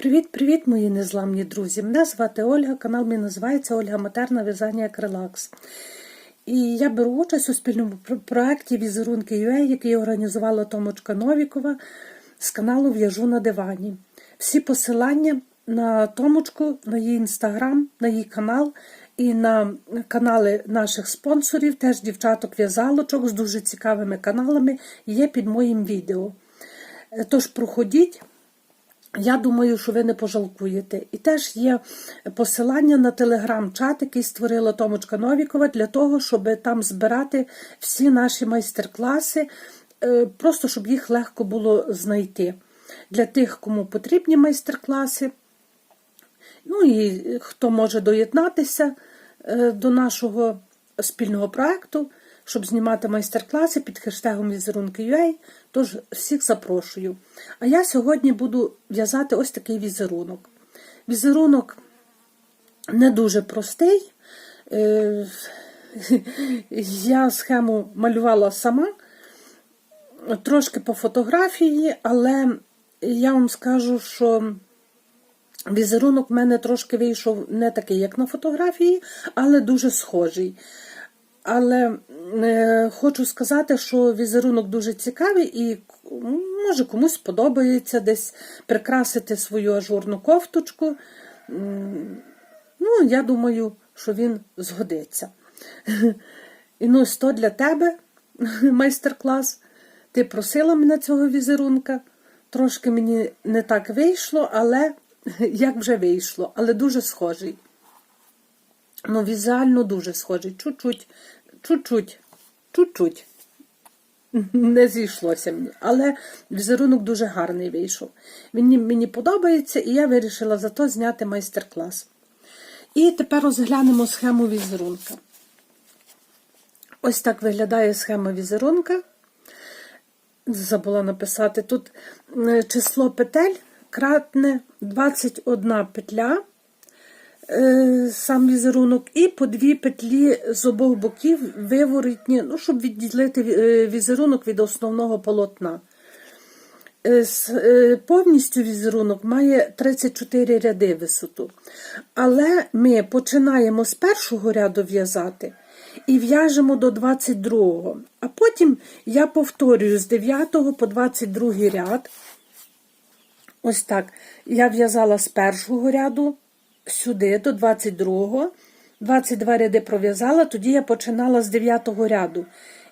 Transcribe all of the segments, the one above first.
Привіт-привіт, мої незламні друзі! Мене звати Ольга, канал мій називається Ольга Матерна В'язання як релакс. І я беру участь у спільному проєкті Візерунки UA, який організувала Томочка Новікова з каналу В'яжу на дивані. Всі посилання на Томочку, на її інстаграм, на її канал і на канали наших спонсорів, теж дівчаток-в'язалочок з дуже цікавими каналами, є під моїм відео. Е, Тож проходіть. Я думаю, що ви не пожалкуєте. І теж є посилання на телеграм-чат, який створила Томочка Новікова, для того, щоб там збирати всі наші майстер-класи, е, просто щоб їх легко було знайти. Для тих, кому потрібні майстер-класи. Ну і хто може доєднатися е, до нашого спільного проекту, щоб знімати майстер-класи під хештегом візерунки.ua, тож всіх запрошую. А я сьогодні буду в'язати ось такий візерунок. Візерунок не дуже простий. Е, Я схему малювала сама, трошки по фотографії, але я вам скажу, що Візерунок в мене трошки вийшов не такий, як на фотографії, але дуже схожий. Але е, хочу сказати, що візерунок дуже цікавий і може комусь подобається десь прикрасити свою ажурну кофточку. Ну, я думаю, що він згодиться. І ну, то для тебе майстер-клас. Ти просила мене цього візерунка. Трошки мені не так вийшло, але як вже вийшло, але дуже схожий. Ну, візуально дуже схожий. Чуть-чуть, чуть-чуть, чуть-чуть. Не зійшлося мені. Але візерунок дуже гарний вийшов. Він мені подобається, і я вирішила зато зняти майстер-клас. І тепер розглянемо схему візерунка. Ось так виглядає схема візерунка. Забула написати. Тут е, число петель кратне 21 петля, сам візерунок, і по дві петлі з обох боків виворотні, ну, щоб відділити е, візерунок від основного полотна. Е, е, Повністю візерунок має 34 ряди висоту. Але ми починаємо з першого ряду в'язати і в'яжемо до 22-го. А потім я повторюю з 9 по 22 ряд. Ось так. Я в'язала з першого ряду сюди до 22-го. 22 ряди пров'язала, тоді я починала з 9-го ряду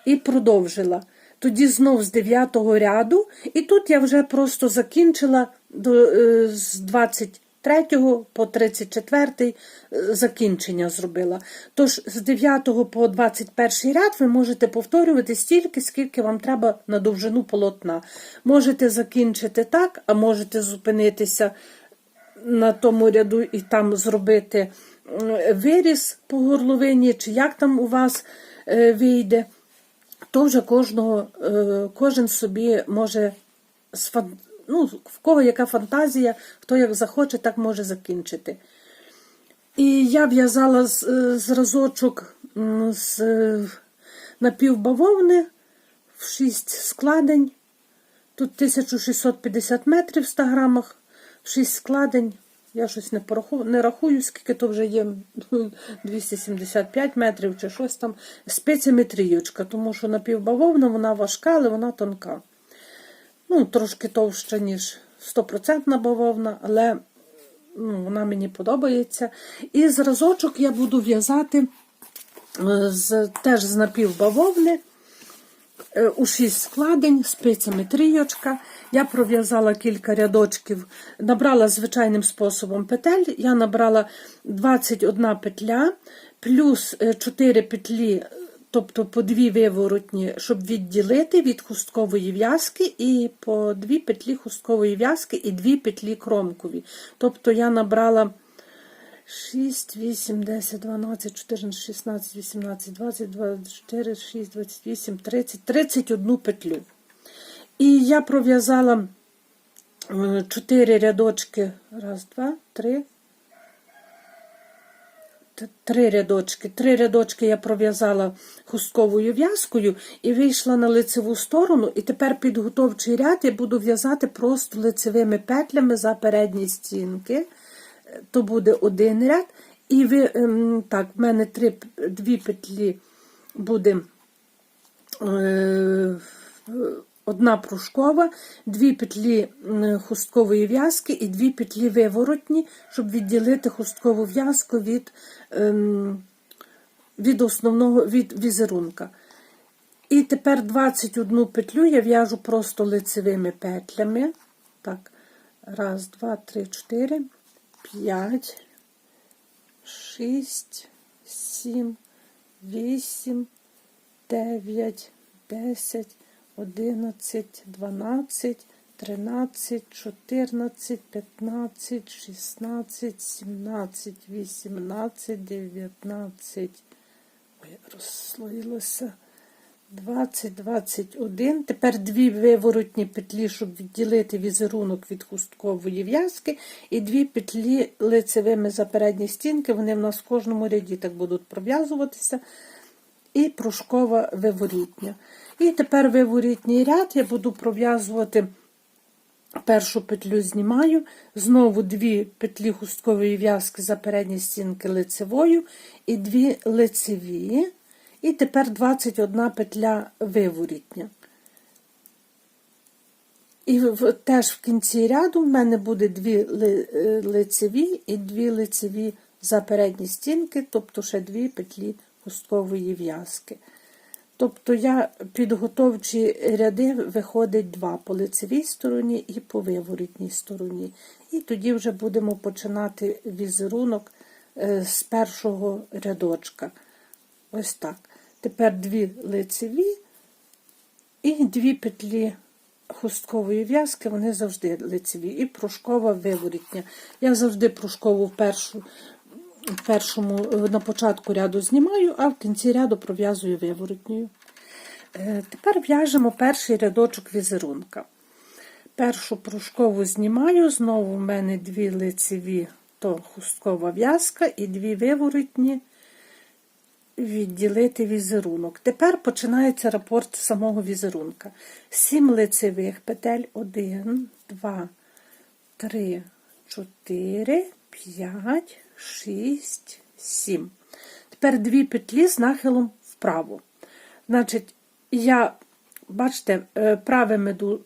і продовжила. Тоді знов з 9-го ряду, і тут я вже просто закінчила до, е, з 23 по 34 е, закінчення зробила. Тож з 9 по 21 ряд ви можете повторювати стільки, скільки вам треба на довжину полотна. Можете закінчити так, а можете зупинитися на тому ряду і там зробити м, виріз по горловині, чи як там у вас е, вийде. То вже кожного, е, кожен собі може ну, в кого яка фантазія, хто як захоче, так може закінчити. І я в'язала зразочок з е, напівбавовни в 6 складень. Тут 1650 метрів в 100 грамах, 6 складень. Я щось не, пораху, не рахую, скільки то вже є 275 метрів чи щось там. Спецями трійочка, тому що напівбавовна вона важка, але вона тонка. Ну, трошки товща, ніж 100% бавовна, але ну, вона мені подобається. І зразочок я буду в'язати е, з, теж з напівбавовни у 6 складень, спицями трійочка. Я пров'язала кілька рядочків, набрала звичайним способом петель. Я набрала 21 петля, плюс 4 петлі, тобто по дві виворотні, щоб відділити від хусткової в'язки, і по дві петлі хусткової в'язки і дві петлі кромкові. Тобто я набрала 6, 8, 10, 12, 14, 16, 18, 20, 24, 6, 28, 30, 31 петлю. І я пров'язала 4 рядочки. Раз, два, три. три рядочки. Три рядочки я пров'язала хустковою в'язкою і вийшла на лицеву сторону. І тепер підготовчий ряд я буду в'язати просто лицевими петлями за передні стінки. То буде один ряд. І ви, ем, так, в мене три, дві петлі буде е, одна пружкова, дві петлі хусткової в'язки і дві петлі виворотні, щоб відділити хусткову в'язку від, ем, від основного від візерунка. І тепер 21 петлю я в'яжу просто лицевими петлями. Так, раз, два, три, чотири, п'ять, шість, сім, вісім, дев'ять, десять, одинадцять, дванадцять, тринадцять, чотирнадцять, п'ятнадцять, шістнадцять, сімнадцять, вісімнадцять, дев'ятнадцять. Ой, розслоїлося. 20, 21. Тепер дві виворотні петлі, щоб відділити візерунок від хусткової в'язки, і дві петлі лицевими за передні стінки. Вони в нас в кожному ряді так будуть пров'язуватися. І пружкова виворітня. І тепер виворітній ряд я буду пров'язувати. Першу петлю знімаю, знову дві петлі хусткової в'язки за передні стінки лицевою і дві лицеві. І тепер 21 петля виворітня. І теж в кінці ряду в мене буде дві е, лицеві і дві лицеві за передні стінки, тобто ще дві петлі хусткової в'язки. Тобто я підготовчі ряди виходить два по лицевій стороні і по виворітній стороні. І тоді вже будемо починати візерунок е, з першого рядочка. Ось так. Тепер дві лицеві і дві петлі хусткової в'язки, вони завжди лицеві. І пружкова виворітня. Я завжди пружкову в першу, в першому, на початку ряду знімаю, а в кінці ряду пров'язую виворотньою. Е, Тепер в'яжемо перший рядочок візерунка. Першу пружкову знімаю, знову в мене дві лицеві, то хусткова в'язка і дві виворотні відділити візерунок. Тепер починається рапорт самого візерунка. Сім лицевих петель. Один, два, три, чотири, п'ять, шість, сім. Тепер дві петлі з нахилом вправо. Значить, я, бачите, е,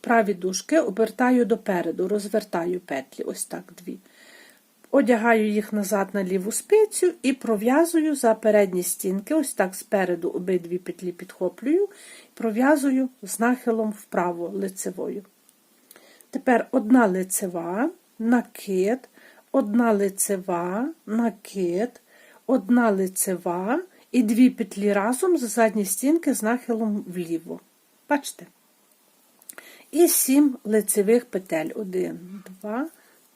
праві дужки обертаю допереду, розвертаю петлі, ось так дві. Одягаю їх назад на ліву спицю і пров'язую за передні стінки, ось так спереду обидві петлі підхоплюю, пров'язую з нахилом вправо лицевою. Тепер одна лицева, накид, одна лицева, накид, одна лицева і дві петлі разом з задні стінки з нахилом вліво. Бачите? І сім лицевих петель. Один, два,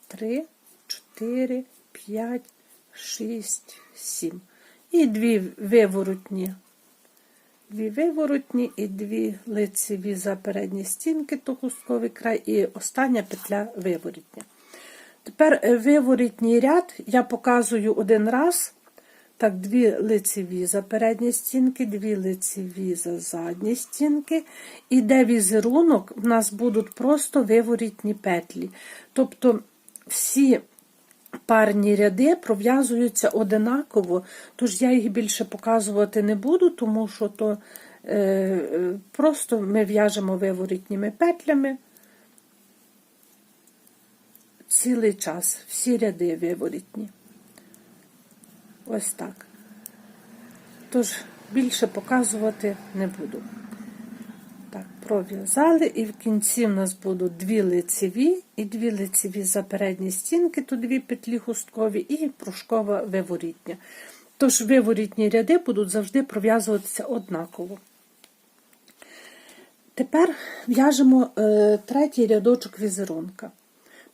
три, чотири, п'ять, шість, сім. І дві виворотні. Дві виворотні і дві лицеві за передні стінки, то хустковий край, і остання петля виворотня. Тепер е, виворітній ряд я показую один раз. Так, дві лицеві за передні стінки, дві лицеві за задні стінки. І де візерунок, в нас будуть просто виворітні петлі. Тобто всі парні ряди пров'язуються одинаково, тож я їх більше показувати не буду, тому що то е, е, просто ми в'яжемо виворітніми петлями цілий час, всі ряди виворітні. Ось так. Тож більше показувати не буду. Пров'язали, і в кінці в нас будуть дві лицеві і дві лицеві за передні стінки, то дві петлі хусткові і пружкова виворітня. Тож виворітні ряди будуть завжди пров'язуватися однаково. Тепер в'яжемо е, третій рядочок візерунка.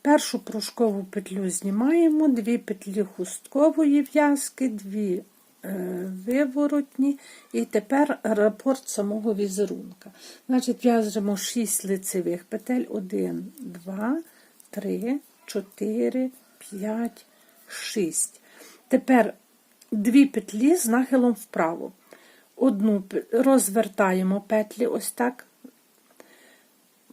Першу пружкову петлю знімаємо, дві петлі хусткової в'язки, дві виворотні, і тепер рапорт самого візерунка. Значить, в'яжемо 6 лицевих петель, 1, 2, 3, 4, 5, 6. Тепер дві петлі з нахилом вправо. Одну розвертаємо петлі ось так.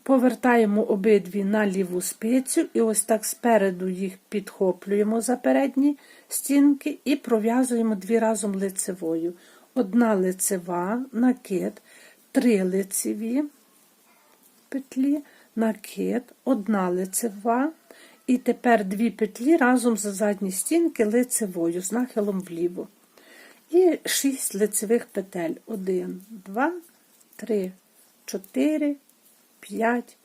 Повертаємо обидві на ліву спицю і ось так спереду їх підхоплюємо за передні стінки і пров'язуємо дві разом лицевою. Одна лицева, накид, три лицеві петлі, накид, одна лицева. І тепер дві петлі разом за задні стінки лицевою з нахилом вліво. І шість лицевих петель. Один, два, три, чотири, п'ять,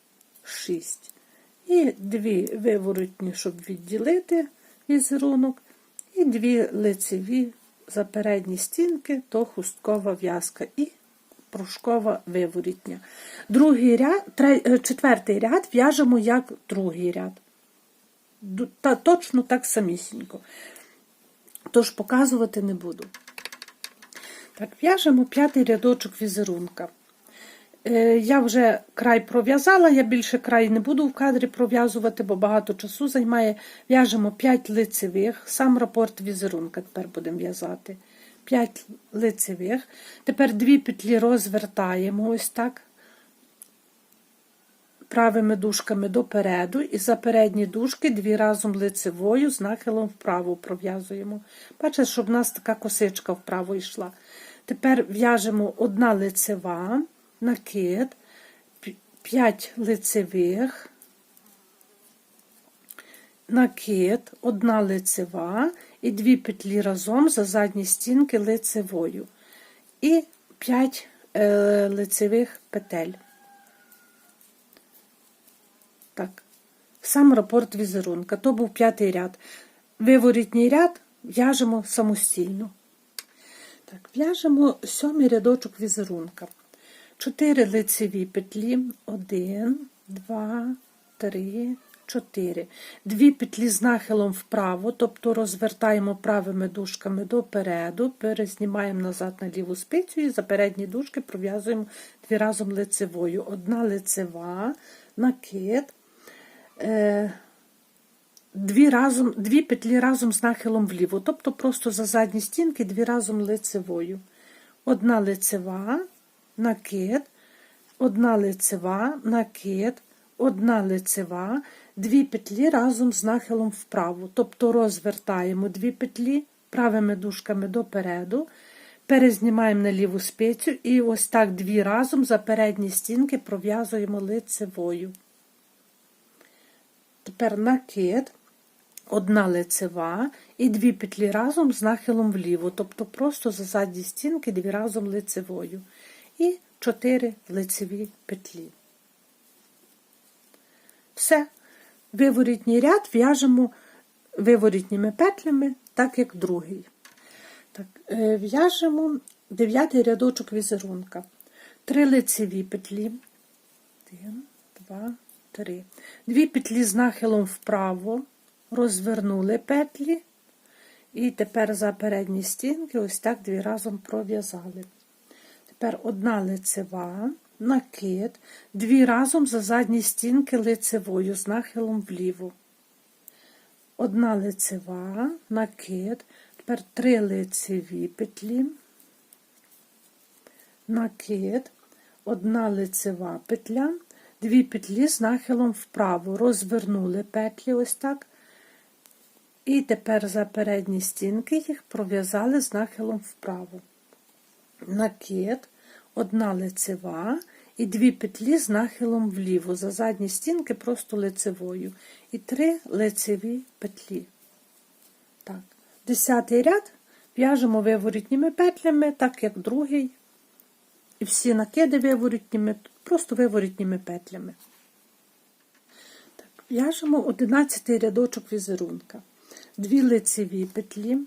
шість. І дві виворотні, щоб відділити візерунок, і дві лицеві за передні стінки, то хусткова в'язка і пружкова виворітня. Другий ряд, е, четвертий ряд в'яжемо як другий ряд. Та, точно так самісінько. Тож показувати не буду. Так, в'яжемо п'ятий рядочок візерунка. Е, Я вже край пров'язала, я більше край не буду в кадрі пров'язувати, бо багато часу займає. В'яжемо 5 лицевих, сам рапорт візерунка тепер будемо в'язати. 5 лицевих. Тепер дві петлі розвертаємо ось так. Правими дужками допереду і за передні дужки дві разом лицевою з нахилом вправо пров'язуємо. Бачите, щоб в нас така косичка вправо йшла. Тепер в'яжемо одна лицева, накид, 5 лицевих, накид, одна лицева і дві петлі разом за задні стінки лицевою. І 5 е, лицевих петель. Так. Сам рапорт візерунка. То був п'ятий ряд. Виворітній ряд в'яжемо самостійно. Так, в'яжемо сьомий рядочок візерунка. Чотири лицеві петлі. Один, два, три, чотири. Дві петлі з нахилом вправо, тобто розвертаємо правими дужками допереду, перезнімаємо назад на ліву спицю і за передні дужки пров'язуємо дві разом лицевою. Одна лицева, накид. Е, дві, разом, дві петлі разом з нахилом вліво, тобто просто за задні стінки дві разом лицевою. Одна лицева, накид, одна лицева, накид, одна лицева, дві петлі разом з нахилом вправо. Тобто розвертаємо дві петлі правими дужками допереду, перезнімаємо на ліву спицю і ось так дві разом за передні стінки пров'язуємо лицевою. Тепер накид, одна лицева і дві петлі разом з нахилом вліво, тобто просто за задні стінки дві разом лицевою. І чотири лицеві петлі. Все. Виворітній ряд в'яжемо виворітніми петлями, так як другий. Так, е, В'яжемо дев'ятий рядочок візерунка. Три лицеві петлі. Один, два, три. Дві петлі з нахилом вправо, розвернули петлі. І тепер за передні стінки ось так дві разом пров'язали. Тепер одна лицева, накид, дві разом за задні стінки лицевою з нахилом вліво. Одна лицева, накид, тепер три лицеві петлі, накид, одна лицева петля, дві петлі з нахилом вправо, розвернули петлі ось так. І тепер за передні стінки їх пров'язали з нахилом вправо. Накид, одна лицева і дві петлі з нахилом вліво. За задні стінки просто лицевою. І три лицеві петлі. Так. Десятий ряд в'яжемо виворітніми петлями, так як другий. І всі накиди виворітніми, просто виворітніми петлями. В'яжемо 11 рядочок візерунка. Дві лицеві петлі,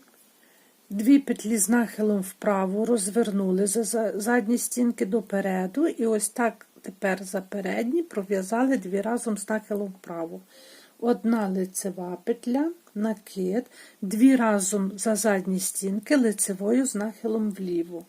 дві петлі з нахилом вправо розвернули за за- задні стінки допереду, і ось так тепер за передні пров'язали дві разом з нахилом вправо. Одна лицева петля, накид, дві разом за задні стінки лицевою з нахилом вліво.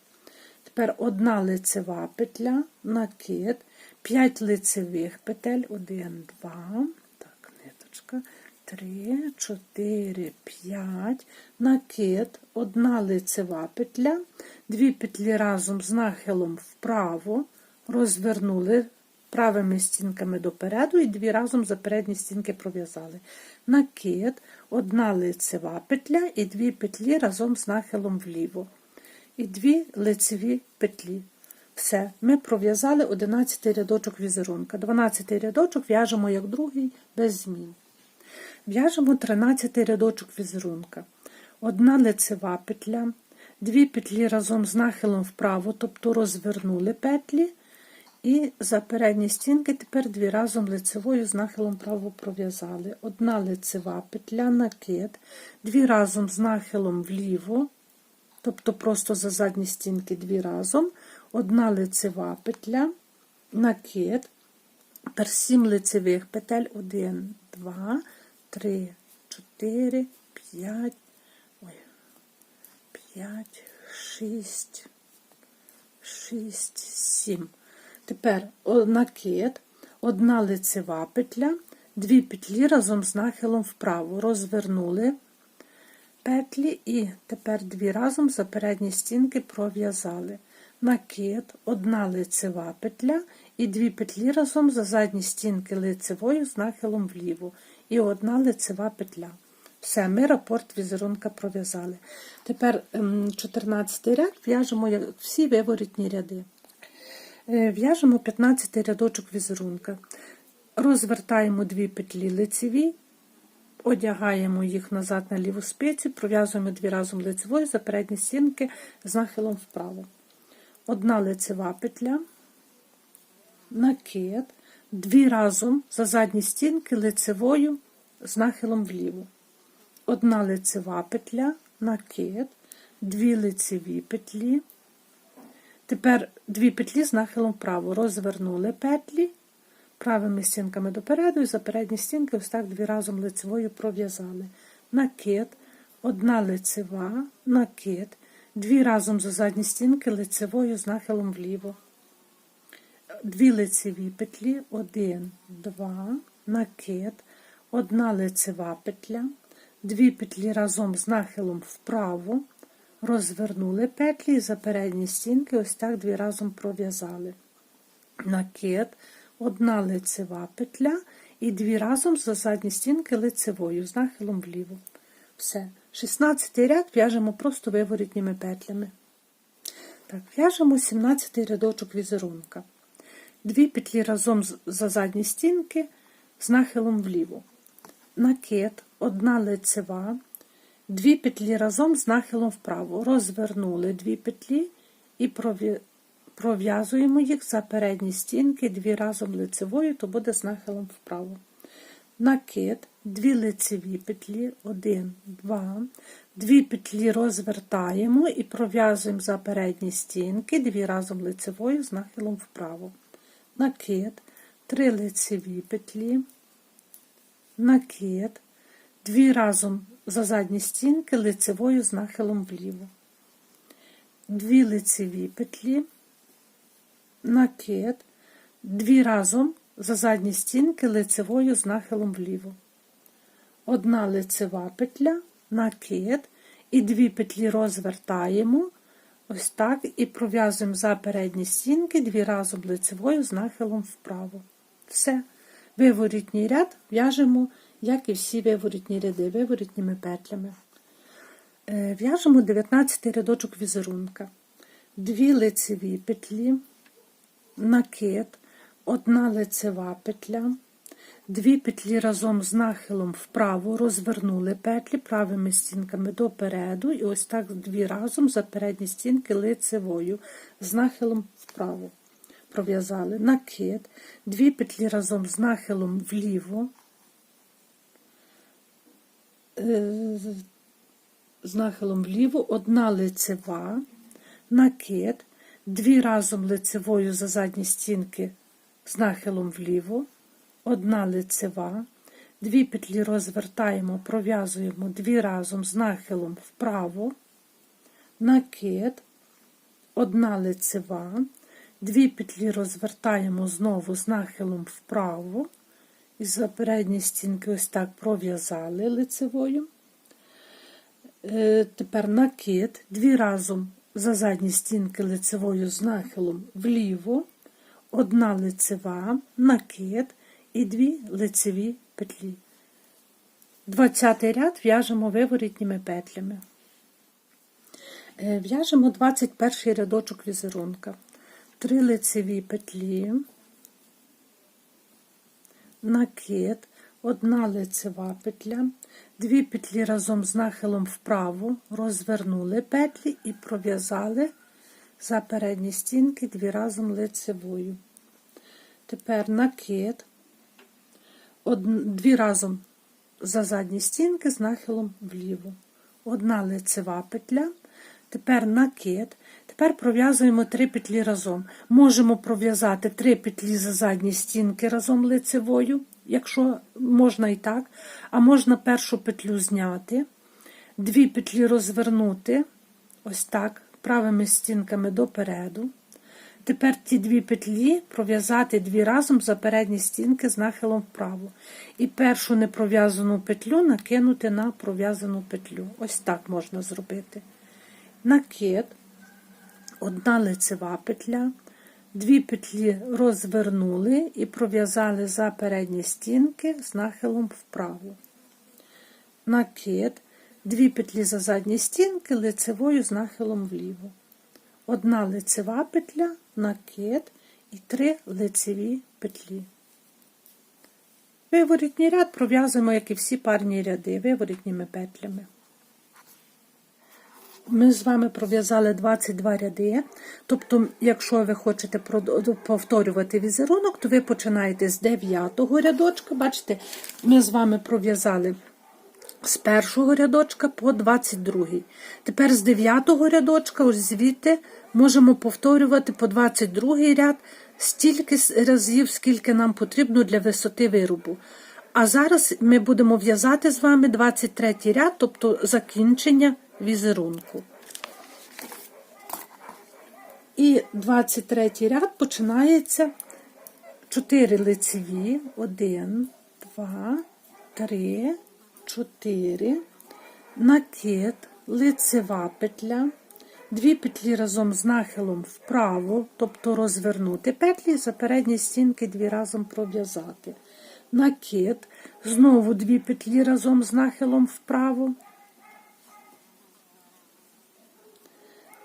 Тепер одна лицева петля, накид, 5 лицевих петель, 1, 2, так, ниточка, 3, 4, 5, накид, одна лицева петля, дві петлі разом з нахилом вправо, розвернули правими стінками допереду і дві разом за передні стінки пров'язали. Накид, одна лицева петля і дві петлі разом з нахилом вліво. І дві лицеві петлі. Все, ми пров'язали 11 рядочок візерунка. 12 рядочок в'яжемо як другий без змін. В'яжемо 13 рядочок візерунка. Одна лицева петля, дві петлі разом з нахилом вправо, тобто розвернули петлі, і за передні стінки тепер дві разом лицевою з нахилом вправо пров'язали. Одна лицева петля, накид, дві разом з нахилом вліво, тобто просто за задні стінки дві разом, одна лицева петля, накид, тепер 7 лицевих петель, 1, 2, 3, 4, 5, ой, 5, 6, 6, 7. Тепер накид, одна лицева петля, дві петлі разом з нахилом вправо. Розвернули петлі і тепер дві разом за передні стінки пров'язали. Накид, одна лицева петля і дві петлі разом за задні стінки лицевою з нахилом вліво. І одна лицева петля. Все, ми рапорт візерунка пров'язали. Тепер ем, 14 ряд в'яжемо всі виворітні ряди. Е, В'яжемо 15 рядочок візерунка. Розвертаємо дві петлі лицеві, одягаємо їх назад на ліву спицю, пров'язуємо дві разом лицевою за передні стінки з нахилом вправо. Одна лицева петля, накид, дві разом за задні стінки лицевою з нахилом вліво. Одна лицева петля, накид, дві лицеві петлі. Тепер дві петлі з нахилом вправо. Розвернули петлі правими стінками допереду і за передні стінки ось так дві разом лицевою пров'язали. Накид, одна лицева, накид, дві разом за задні стінки лицевою з нахилом вліво. Дві лицеві петлі, один, два, накид, одна лицева петля, дві петлі разом з нахилом вправо, розвернули петлі і за передні стінки ось так дві разом пров'язали. Накид, одна лицева петля і дві разом за задні стінки лицевою з нахилом вліво. Все. 16 ряд в'яжемо просто виворітніми петлями. Так, в'яжемо 17 рядочок візерунка. Дві петлі разом за задні стінки з нахилом вліво. Накид, одна лицева, дві петлі разом з нахилом вправо. Розвернули дві петлі і пров'язуємо їх за передні стінки, дві разом лицевою, то буде з нахилом вправо. Накид, дві лицеві петлі, один, два, дві петлі розвертаємо і пров'язуємо за передні стінки, дві разом лицевою з нахилом вправо. Накид, три лицеві петлі, накид, дві разом за задні стінки лицевою з нахилом вліво. Дві лицеві петлі, накид, дві разом за задні стінки лицевою з нахилом вліво. Одна лицева петля, накид і дві петлі розвертаємо, ось так, і пров'язуємо за передні стінки дві разом лицевою з нахилом вправо. Все. Виворітній ряд в'яжемо, як і всі виворітні ряди, виворітніми петлями. Е, В'яжемо 19 рядочок візерунка. Дві лицеві петлі, накид, одна лицева петля, дві петлі разом з нахилом вправо розвернули петлі правими стінками допереду, і ось так дві разом за передні стінки лицевою з нахилом вправо. Пров'язали. Накид, дві петлі разом з нахилом вліво, е, з нахилом вліво, одна лицева, накид, дві разом лицевою за задні стінки з нахилом вліво, одна лицева, дві петлі розвертаємо, пров'язуємо дві разом з нахилом вправо, накид, одна лицева, дві петлі розвертаємо знову з нахилом вправо і за передні стінки ось так пров'язали лицевою. Е, Тепер накид дві разом за задні стінки лицевою з нахилом вліво, одна лицева, накид і дві лицеві петлі. 20 ряд в'яжемо виворітніми петлями. Е, В'яжемо 21 рядочок візерунка. Три лицеві петлі, накид, одна лицева петля, дві петлі разом з нахилом вправо розвернули петлі і пров'язали за передні стінки дві разом лицевою. Тепер накид, дві разом за задні стінки з нахилом вліво. Одна лицева петля, тепер накид. Тепер пров'язуємо три петлі разом. Можемо пров'язати три петлі за задні стінки разом лицевою, якщо можна і так, а можна першу петлю зняти, дві петлі розвернути, ось так, правими стінками допереду. Тепер ті дві петлі пров'язати дві разом за передні стінки з нахилом вправо. І першу непров'язану петлю накинути на пров'язану петлю. Ось так можна зробити. Накид, одна лицева петля, дві петлі розвернули і пров'язали за передні стінки з нахилом вправо. Накид, дві петлі за задні стінки лицевою з нахилом вліво одна лицева петля, накид і три лицеві петлі. Виворітній ряд пров'язуємо, як і всі парні ряди, виворітніми петлями. Ми з вами пров'язали 22 ряди. Тобто, якщо ви хочете повторювати візерунок, то ви починаєте з 9 рядочка. Бачите, ми з вами пров'язали з першого рядочка по 22. Тепер з 9 рядочка, ось звідти, можемо повторювати по 22 ряд стільки разів, скільки нам потрібно для висоти виробу. А зараз ми будемо в'язати з вами 23 ряд, тобто закінчення візерунку. І 23 ряд починається 4 лицеві, 1, 2, 3, 4, накид, лицева петля, дві петлі разом з нахилом вправо, тобто розвернути петлі, за передні стінки дві разом пров'язати. Накид, знову дві петлі разом з нахилом вправо.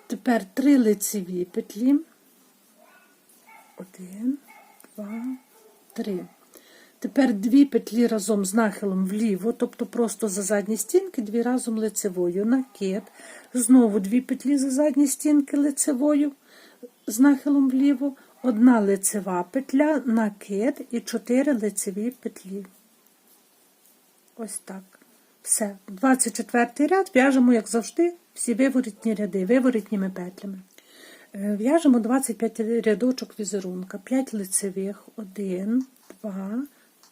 Тепер три лицеві петлі. Один, два, три. Тепер дві петлі разом з нахилом вліво, тобто просто за задні стінки, дві разом лицевою. Накид. Знову дві петлі за задні стінки лицевою з нахилом вліво. Одна лицева петля, накид і чотири лицеві петлі. Ось так. Все. 24 ряд в'яжемо, як завжди, всі виворітні ряди, виворітніми петлями. Е, В'яжемо 25 рядочок візерунка, 5 лицевих, 1, 2,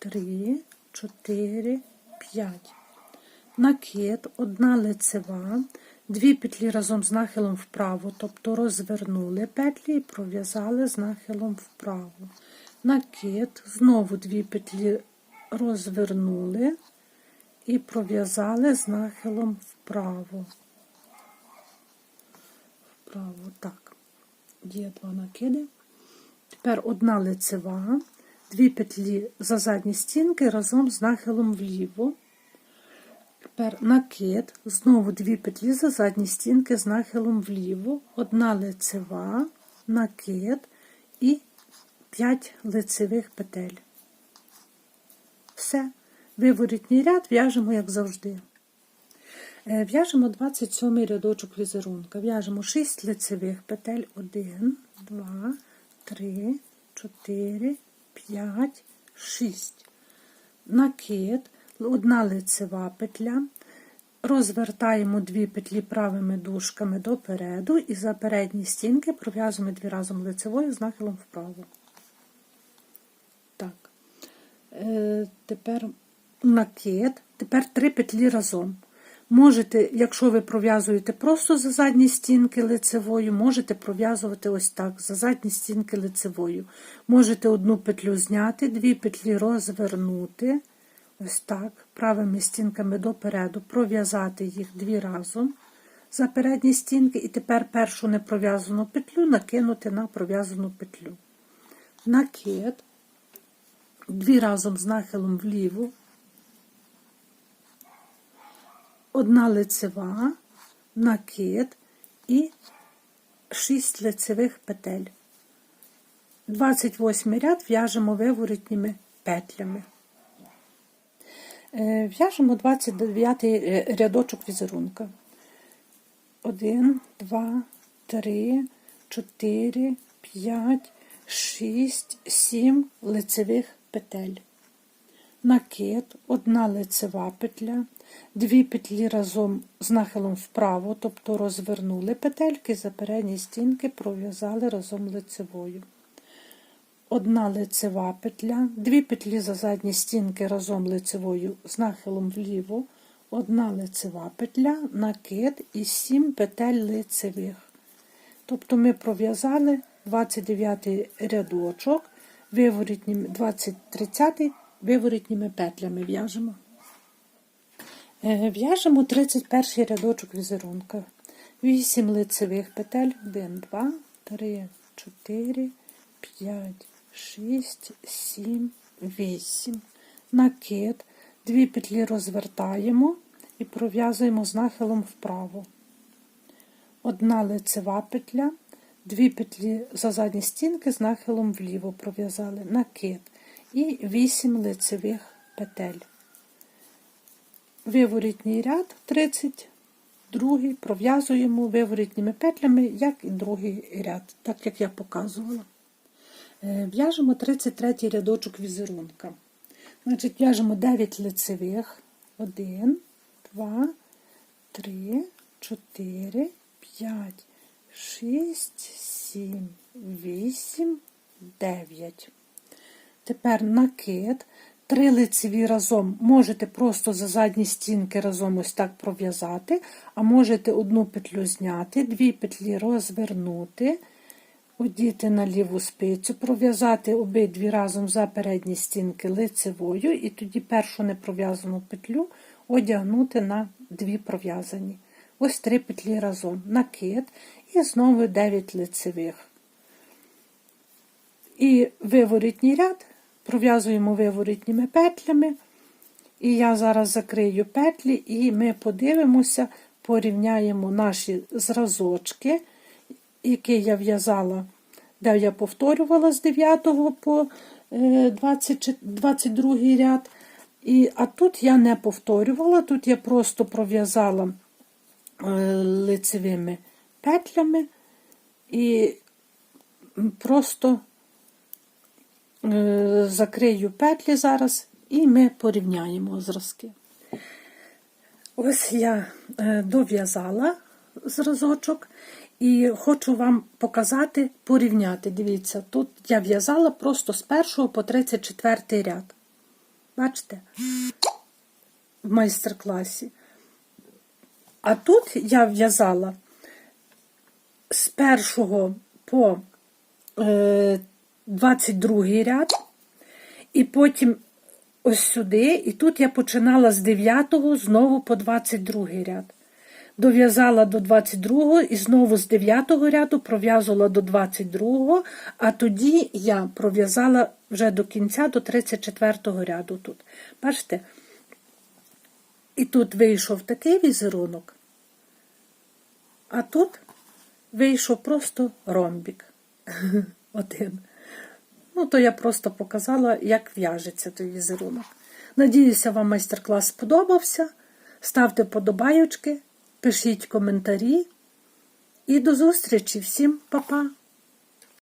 3, 4, 5. Накид, одна лицева, дві петлі разом з нахилом вправо, тобто розвернули петлі і пров'язали з нахилом вправо. Накид, знову дві петлі розвернули і пров'язали з нахилом вправо. Вправо, так. Є два накиди. Тепер одна лицева, дві петлі за задні стінки разом з нахилом вліво. Тепер накид, знову дві петлі за задні стінки з нахилом вліво, одна лицева, накид і 5 лицевих петель. Все. Виворітній ряд в'яжемо, як завжди. Е, В'яжемо 27 рядочок візерунка. В'яжемо 6 лицевих петель. 1, 2, 3, 4, 5, 6. Накид, одна лицева петля. Розвертаємо дві петлі правими дужками допереду і за передні стінки пров'язуємо дві разом лицевою з нахилом вправо. Так. Е, тепер накид, тепер три петлі разом. Можете, якщо ви пров'язуєте просто за задні стінки лицевою, можете пров'язувати ось так, за задні стінки лицевою. Можете одну петлю зняти, дві петлі розвернути, ось так, правими стінками допереду, пров'язати їх дві разом за передні стінки, і тепер першу непров'язану петлю накинути на пров'язану петлю. Накид, дві разом з нахилом вліво, одна лицева, накид і 6 лицевих петель. 28 ряд в'яжемо виворотніми петлями. Е, В'яжемо 29 рядочок візерунка. 1, 2, 3, 4, 5, 6, 7 лицевих петель. Накид, одна лицева петля, дві петлі разом з нахилом вправо, тобто розвернули петельки, за передні стінки пров'язали разом лицевою. Одна лицева петля, дві петлі за задні стінки разом лицевою з нахилом вліво, одна лицева петля, накид і 7 петель лицевих. Тобто ми пров'язали 29 рядочок, виворітніми, 20, 30 виворітніми петлями в'яжемо. Е, В'яжемо 31 рядочок візерунка. 8 лицевих петель, 1, 2, 3, 4, 5, 6, 7, 8. Накид, дві петлі розвертаємо і пров'язуємо з нахилом вправо. Одна лицева петля, дві петлі за задні стінки з нахилом вліво пров'язали, накид і 8 лицевих петель. Виворітній ряд 32 пров'язуємо виворітніми петлями, як і другий ряд, так як я показувала. Е, В'яжемо 33 рядочок візерунка. Значить, в'яжемо 9 лицевих. 1, 2, 3, 4, 5, 6, 7, 8, 9. Тепер накид. Три лицеві разом можете просто за задні стінки разом ось так пров'язати, а можете одну петлю зняти, дві петлі розвернути, одіти на ліву спицю, пров'язати обидві разом за передні стінки лицевою, і тоді першу непров'язану петлю одягнути на дві пров'язані. Ось три петлі разом, накид і знову 9 лицевих. І виворітній ряд пров'язуємо виворітніми петлями. І я зараз закрию петлі, і ми подивимося, порівняємо наші зразочки, які я в'язала, де я повторювала з 9 по 20, 22 ряд. І, А тут я не повторювала, тут я просто пров'язала е, лицевими петлями і просто Е, закрию петлі зараз, і ми порівняємо зразки. Ось я е, дов'язала зразочок і хочу вам показати, порівняти. Дивіться, тут я в'язала просто з 1 по 34 ряд. Бачите? В майстер-класі. А тут я в'язала з 1 по е, 22 ряд, і потім ось сюди, і тут я починала з 9 знову по 22 ряд. Дов'язала до 22 і знову з 9 ряду пров'язувала до 22, а тоді я пров'язала вже до кінця до 34 ряду тут. Бачите? І тут вийшов такий візерунок, а тут вийшов просто ромбік. Один. Ну, то я просто показала, як в'яжеться той візерунок. Надіюся, вам майстер-клас сподобався. Ставте подобаючки, пишіть коментарі. І до зустрічі! Всім па-па!